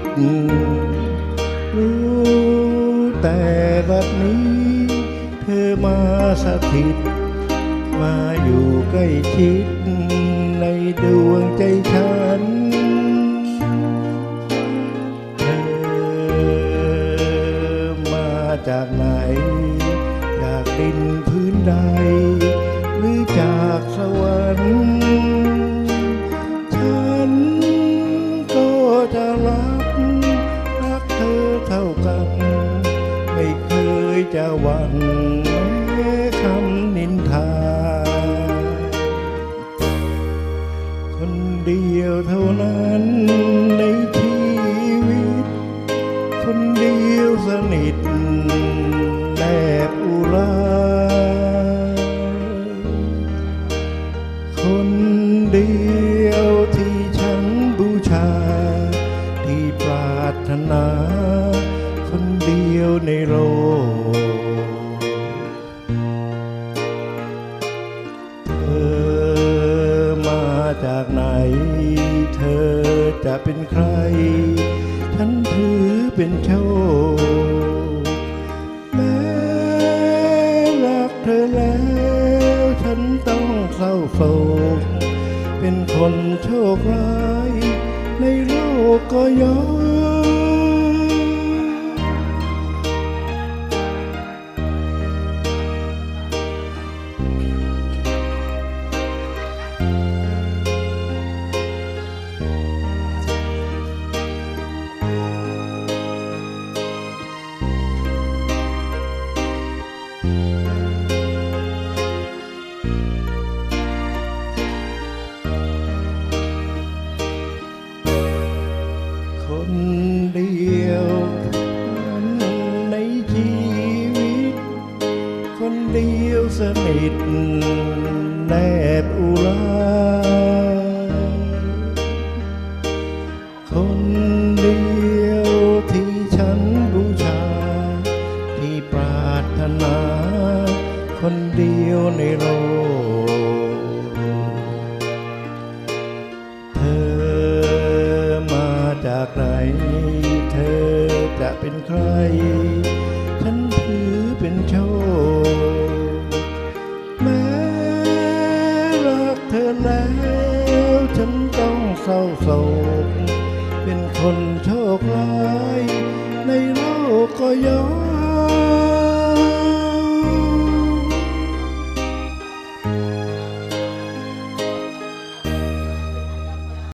ดรู้แต่บัดนี้ เธอมาสถิต มาอยู่ใกล้ชิด ในดวงใจฉันเธอมาจากไหน จากดินพื้นใด หรือจากสวรรค์ฉั นแม้คำนินทา คนเดียวเท่านั้นในชีวิต คนเดียวสนิทแนบอุราคนเดียวที่ฉันบูชา ที่ปรารถนา คนเดียวในโลก จะเป็นใคร ฉันถือเป็นโชคแม้รักเธอแล้วฉันต้องเศร้าโศกเป็นคนโชคร้าย ในโลกก็ยอน แนบอุราคนเดียวที่ฉันบูชา ที่ปรารถนา คนเดียวในโลก เธอมาจากไหน เธอจะเป็นใคร เธอแล้วฉันต้องเศร้าโศก เป็นคนโชคร้าย ในโลกก็ยอน